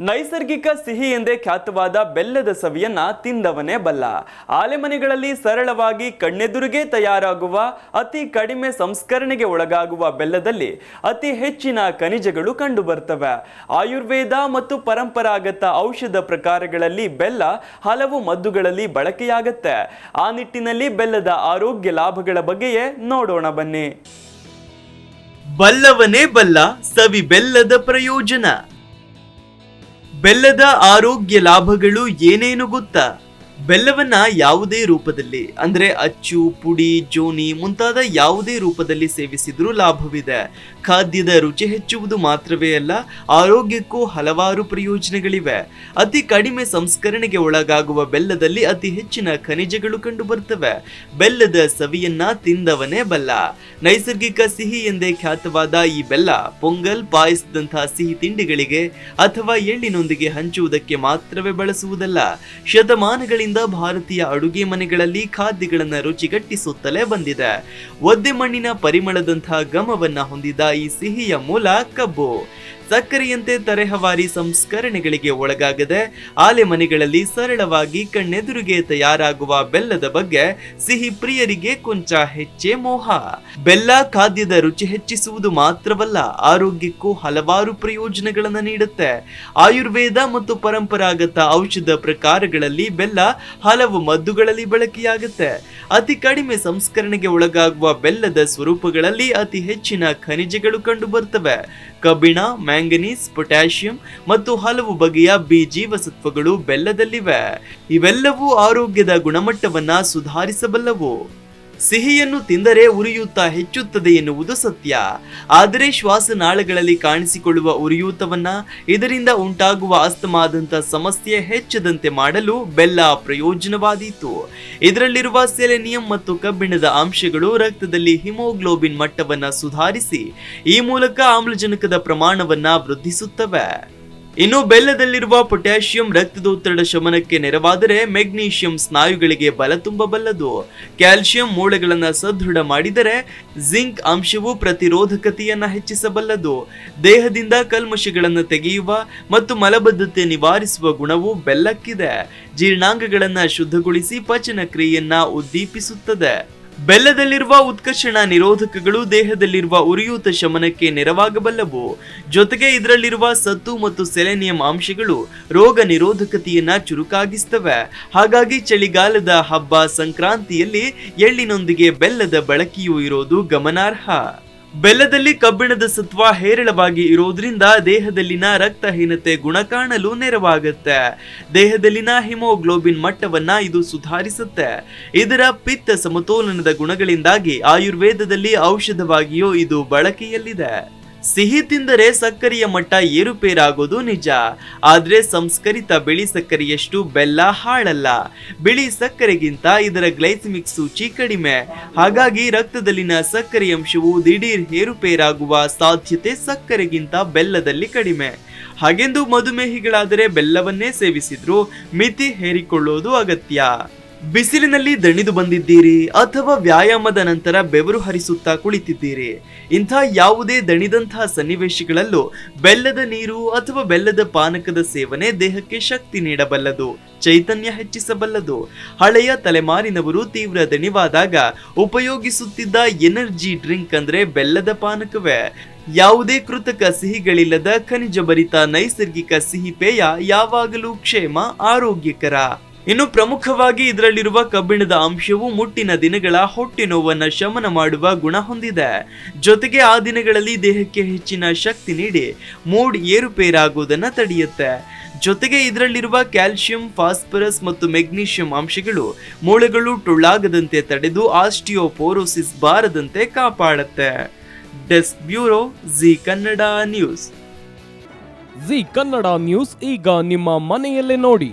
ನೈಸರ್ಗಿಕ ಸಿಹಿ ಎಂದೇ ಖ್ಯಾತವಾದ ಬೆಲ್ಲದ ಸವಿಯನ್ನ ತಿಂದವನೇ ಬಲ್ಲ. ಆಲೆಮನೆಗಳಲ್ಲಿ ಸರಳವಾಗಿ ಕಣ್ಣೆದುರಿಗೆ ತಯಾರಾಗುವ, ಅತಿ ಕಡಿಮೆ ಸಂಸ್ಕರಣೆಗೆ ಒಳಗಾಗುವ ಬೆಲ್ಲದಲ್ಲಿ ಅತಿ ಹೆಚ್ಚಿನ ಖನಿಜಗಳು ಕಂಡುಬರ್ತವೆ. ಆಯುರ್ವೇದ ಮತ್ತು ಪರಂಪರಾಗತ ಔಷಧ ಪ್ರಕಾರಗಳಲ್ಲಿ ಬೆಲ್ಲ ಹಲವು ಮದ್ದುಗಳಲ್ಲಿ ಬಳಕೆಯಾಗತ್ತೆ. ಆ ನಿಟ್ಟಿನಲ್ಲಿ ಬೆಲ್ಲದ ಆರೋಗ್ಯ ಲಾಭಗಳ ಬಗ್ಗೆಯೇ ನೋಡೋಣ ಬನ್ನಿ. ಬಲ್ಲವನೇ ಬಲ್ಲ ಸವಿ ಬೆಲ್ಲದ ಪ್ರಯೋಜನ. ಬೆಲ್ಲದ ಆರೋಗ್ಯ ಲಾಭಗಳು ಏನೇನು ಗೊತ್ತಾ? ಬೆಲ್ಲವನ್ನ ಯಾವುದೇ ರೂಪದಲ್ಲಿ, ಅಂದ್ರೆ ಅಚ್ಚು, ಪುಡಿ, ಜೋನಿ ಮುಂತಾದ ಯಾವುದೇ ರೂಪದಲ್ಲಿ ಸೇವಿಸಿದ್ರೂ ಲಾಭವಿದೆ. ಖಾದ್ಯದ ರುಚಿ ಹೆಚ್ಚುವುದು ಮಾತ್ರವೇ ಅಲ್ಲ, ಆರೋಗ್ಯಕ್ಕೂ ಹಲವಾರು ಪ್ರಯೋಜನಗಳಿವೆ. ಅತಿ ಕಡಿಮೆ ಸಂಸ್ಕರಣೆಗೆ ಒಳಗಾಗುವ ಬೆಲ್ಲದಲ್ಲಿ ಅತಿ ಹೆಚ್ಚಿನ ಖನಿಜಗಳು ಕಂಡುಬರ್ತವೆ. ಬೆಲ್ಲದ ಸವಿಯನ್ನ ತಿಂದವನೇ ಬಲ್ಲ. ನೈಸರ್ಗಿಕ ಸಿಹಿ ಎಂದೇ ಖ್ಯಾತವಾದ ಈ ಬೆಲ್ಲ, ಪೊಂಗಲ್, ಪಾಯಸದಂತಹ ಸಿಹಿ ತಿಂಡಿಗಳಿಗೆ ಅಥವಾ ಎಳ್ಳಿನೊಂದಿಗೆ ಹಂಚುವುದಕ್ಕೆ ಮಾತ್ರವೇ ಬಳಸುವುದಲ್ಲ. ಶತಮಾನಗಳಿಂದ ಭಾರತೀಯ ಅಡುಗೆ ಮನೆಗಳಲ್ಲಿ ಖಾದ್ಯಗಳನ್ನ ರುಚಿಗಟ್ಟಿಸುತ್ತಲೇ ಬಂದಿದೆ. ಒದ್ದೆ ಮಣ್ಣಿನ ಪರಿಮಳದಂತಹ ಘಮವನ್ನ ಹೊಂದಿದ ಈ ಸಿಹಿಯ ಮೂಲ ಕಬ್ಬು. ಸಕ್ಕರೆಯಂತೆ ತರೆಹವಾರಿ ಸಂಸ್ಕರಣೆಗಳಿಗೆ ಒಳಗಾಗದೆ ಆಲೆಮನೆಗಳಲ್ಲಿ ಸರಳವಾಗಿ ಕಣ್ಣೆದುರಿಗೆ ತಯಾರಾಗುವ ಬೆಲ್ಲದ ಬಗ್ಗೆ ಸಿಹಿ ಪ್ರಿಯರಿಗೆ ಕೊಂಚ ಹೆಚ್ಚೇ ಮೋಹ. ಬೆಲ್ಲ ಖಾದ್ಯದ ರುಚಿ ಹೆಚ್ಚಿಸುವುದು ಮಾತ್ರವಲ್ಲ, ಆರೋಗ್ಯಕ್ಕೂ ಹಲವಾರು ಪ್ರಯೋಜನಗಳನ್ನು ನೀಡುತ್ತೆ. ಆಯುರ್ವೇದ ಮತ್ತು ಪರಂಪರಾಗತ ಔಷಧ ಪ್ರಕಾರಗಳಲ್ಲಿ ಬೆಲ್ಲ ಹಲವು ಮದ್ದುಗಳಲ್ಲಿ ಬಳಕೆಯಾಗುತ್ತೆ. ಅತಿ ಕಡಿಮೆ ಸಂಸ್ಕರಣೆಗೆ ಒಳಗಾಗುವ ಬೆಲ್ಲದ ಸ್ವರೂಪಗಳಲ್ಲಿ ಅತಿ ಹೆಚ್ಚಿನ ಖನಿಜಗಳು ಕಂಡುಬರ್ತವೆ. ಕಬ್ಬಿಣ ಮ್ಯಾಂಗನೀಸ್ ಪೊಟ್ಯಾಷಿಯಂ ಮತ್ತು ಹಲವು ಬಗೆಯ ಬಿ ಜೀವಸತ್ವಗಳು ಬೆಲ್ಲದಲ್ಲಿವೆ. ಇವೆಲ್ಲವೂ ಆರೋಗ್ಯದ ಗುಣಮಟ್ಟವನ್ನ ಸುಧಾರಿಸಬಲ್ಲವು. ಸಿಹಿಯನ್ನು ತಿಂದರೆ ಉರಿಯೂತ ಹೆಚ್ಚುತ್ತದೆ ಎನ್ನುವುದು ಸತ್ಯ. ಆದರೆ ಶ್ವಾಸನಾಳಗಳಲ್ಲಿ ಕಾಣಿಸಿಕೊಳ್ಳುವ ಉರಿಯೂತವನ್ನ ಇದರಿಂದ ಉಂಟಾಗುವ ಅಸ್ತಮಾದಂಥ ಸಮಸ್ಯೆ ಹೆಚ್ಚದಂತೆ ಮಾಡಲು ಬೆಲ್ಲ ಪ್ರಯೋಜನವಾದೀತು. ಇದರಲ್ಲಿರುವ ಸೆಲೆನಿಯಂ ಮತ್ತು ಕಬ್ಬಿಣದ ಅಂಶಗಳು ರಕ್ತದಲ್ಲಿ ಹಿಮೋಗ್ಲೋಬಿನ್ ಮಟ್ಟವನ್ನ ಸುಧಾರಿಸಿ ಈ ಮೂಲಕ ಆಮ್ಲಜನಕದ ಪ್ರಮಾಣವನ್ನ ವೃದ್ಧಿಸುತ್ತವೆ. ಇನ್ನು ಬೆಲ್ಲದಲ್ಲಿರುವ ಪೊಟ್ಯಾಷಿಯಂ ರಕ್ತದೊತ್ತಡ ಶಮನಕ್ಕೆ ನೆರವಾದರೆ ಮೆಗ್ನೀಷಿಯಂ ಸ್ನಾಯುಗಳಿಗೆ ಬಲ ತುಂಬಬಲ್ಲದು. ಕ್ಯಾಲ್ಸಿಯಂ ಮೂಳೆಗಳನ್ನು ಸದೃಢ ಮಾಡಿದರೆ ಜಿಂಕ್ ಅಂಶವು ಪ್ರತಿರೋಧಕತೆಯನ್ನು ಹೆಚ್ಚಿಸಬಲ್ಲದು. ದೇಹದಿಂದ ಕಲ್ಮಶಗಳನ್ನು ತೆಗೆಯುವ ಮತ್ತು ಮಲಬದ್ಧತೆ ನಿವಾರಿಸುವ ಗುಣವು ಬೆಲ್ಲಕ್ಕಿದೆ. ಜೀರ್ಣಾಂಗಗಳನ್ನು ಶುದ್ಧಗೊಳಿಸಿ ಪಚನ ಕ್ರಿಯೆಯನ್ನ ಉದ್ದೀಪಿಸುತ್ತದೆ. ಬೆಲ್ಲದಲ್ಲಿರುವ ಉತ್ಕರ್ಷಣ ನಿರೋಧಕಗಳು ದೇಹದಲ್ಲಿರುವ ಉರಿಯೂತ ಶಮನಕ್ಕೆ ನೆರವಾಗಬಲ್ಲವು. ಜೊತೆಗೆ ಇದರಲ್ಲಿರುವ ಸತ್ತು ಮತ್ತು ಸೆಲೆನಿಯಂ ಅಂಶಗಳು ರೋಗ ನಿರೋಧಕತೆಯನ್ನ ಚುರುಕಾಗಿಸ್ತವೆ. ಹಾಗಾಗಿ ಚಳಿಗಾಲದ ಹಬ್ಬ ಸಂಕ್ರಾಂತಿಯಲ್ಲಿ ಎಳ್ಳಿನೊಂದಿಗೆ ಬೆಲ್ಲದ ಬಳಕೆಯೂ ಇರೋದು ಗಮನಾರ್ಹ. ಬೆಲ್ಲದಲ್ಲಿ ಕಬ್ಬಿಣದ ಸತ್ವ ಹೇರಳವಾಗಿ ಇರೋದ್ರಿಂದ ದೇಹದಲ್ಲಿನ ರಕ್ತಹೀನತೆ ಗುಣ ಕಾಣಲು ನೆರವಾಗುತ್ತೆ. ದೇಹದಲ್ಲಿನ ಹಿಮೋಗ್ಲೋಬಿನ್ ಮಟ್ಟವನ್ನ ಇದು ಸುಧಾರಿಸುತ್ತೆ. ಇದರ ಪಿತ್ತ ಸಮತೋಲನದ ಗುಣಗಳಿಂದಾಗಿ ಆಯುರ್ವೇದದಲ್ಲಿ ಔಷಧವಾಗಿಯೂ ಇದು ಬಳಕೆಯಲ್ಲಿದೆ. ಸಿಹಿ ತಿಂದರೆ ಸಕ್ಕರೆಯ ಮಟ್ಟ ಏರುಪೇರಾಗೋದು ನಿಜ. ಆದರೆ ಸಂಸ್ಕರಿತ ಬಿಳಿ ಸಕ್ಕರೆಯಷ್ಟು ಬೆಲ್ಲ ಹಾಳಲ್ಲ. ಬಿಳಿ ಸಕ್ಕರೆಗಿಂತ ಇದರ ಗ್ಲೈಸಿಮಿಕ್ ಸೂಚಿ ಕಡಿಮೆ. ಹಾಗಾಗಿ ರಕ್ತದಲ್ಲಿನ ಸಕ್ಕರೆ ಅಂಶವು ದಿಢೀರ್ ಏರುಪೇರಾಗುವ ಸಾಧ್ಯತೆ ಸಕ್ಕರೆಗಿಂತ ಬೆಲ್ಲದಲ್ಲಿ ಕಡಿಮೆ. ಹಾಗೆಂದು ಮಧುಮೇಹಿಗಳಾದರೆ ಬೆಲ್ಲವನ್ನೇ ಸೇವಿಸಿದ್ರು ಮಿತಿ ಹೇರಿಕೊಳ್ಳೋದು ಅಗತ್ಯ. ಬಿಸಿಲಿನಲ್ಲಿ ದಣಿದು ಬಂದಿದ್ದೀರಿ ಅಥವಾ ವ್ಯಾಯಾಮದ ನಂತರ ಬೆವರು ಹರಿಸುತ್ತಾ ಕುಳಿತಿದ್ದೀರಿ. ಇಂಥ ಯಾವುದೇ ದಣಿದಂತಹ ಸನ್ನಿವೇಶಗಳಲ್ಲೂ ಬೆಲ್ಲದ ನೀರು ಅಥವಾ ಬೆಲ್ಲದ ಪಾನಕದ ಸೇವನೆ ದೇಹಕ್ಕೆ ಶಕ್ತಿ ನೀಡಬಲ್ಲದು, ಚೈತನ್ಯ ಹೆಚ್ಚಿಸಬಲ್ಲದು. ಹಳೆಯ ತಲೆಮಾರಿನವರು ತೀವ್ರ ದಣಿವಾದಾಗ ಉಪಯೋಗಿಸುತ್ತಿದ್ದ ಎನರ್ಜಿ ಡ್ರಿಂಕ್ ಅಂದ್ರೆ ಬೆಲ್ಲದ ಪಾನಕವೇ. ಯಾವುದೇ ಕೃತಕ ಸಿಹಿಗಳಿಲ್ಲದ ಖನಿಜ ಭರಿತ ನೈಸರ್ಗಿಕ ಸಿಹಿ ಪೇಯ ಯಾವಾಗಲೂ ಕ್ಷೇಮ, ಆರೋಗ್ಯಕರ. ಇನ್ನು ಪ್ರಮುಖವಾಗಿ ಇದರಲ್ಲಿರುವ ಕಬ್ಬಿಣದ ಅಂಶವು ಮುಟ್ಟಿನ ದಿನಗಳ ಹೊಟ್ಟೆ ನೋವನ್ನು ಶಮನ ಮಾಡುವ ಗುಣ ಹೊಂದಿದೆ. ಜೊತೆಗೆ ಆ ದಿನಗಳಲ್ಲಿ ದೇಹಕ್ಕೆ ಹೆಚ್ಚಿನ ಶಕ್ತಿ ನೀಡಿ ಮೂಡ್ ಏರುಪೇರಾಗುವುದನ್ನು ತಡೆಯುತ್ತೆ. ಜೊತೆಗೆ ಇದರಲ್ಲಿರುವ ಕ್ಯಾಲ್ಸಿಯಂ ಫಾಸ್ಫರಸ್ ಮತ್ತು ಮೆಗ್ನೀಷಿಯಂ ಅಂಶಗಳು ಮೂಳೆಗಳು ಟೊಳ್ಳಾಗದಂತೆ ತಡೆದು ಆಸ್ಟಿಯೋಪೋರೋಸಿಸ್ ಬಾರದಂತೆ ಕಾಪಾಡುತ್ತೆ. Desk bureau Zee Kannada news. Zee Kannada news ಈಗ ನಿಮ್ಮ ಮನೆಯಲ್ಲೇ ನೋಡಿ.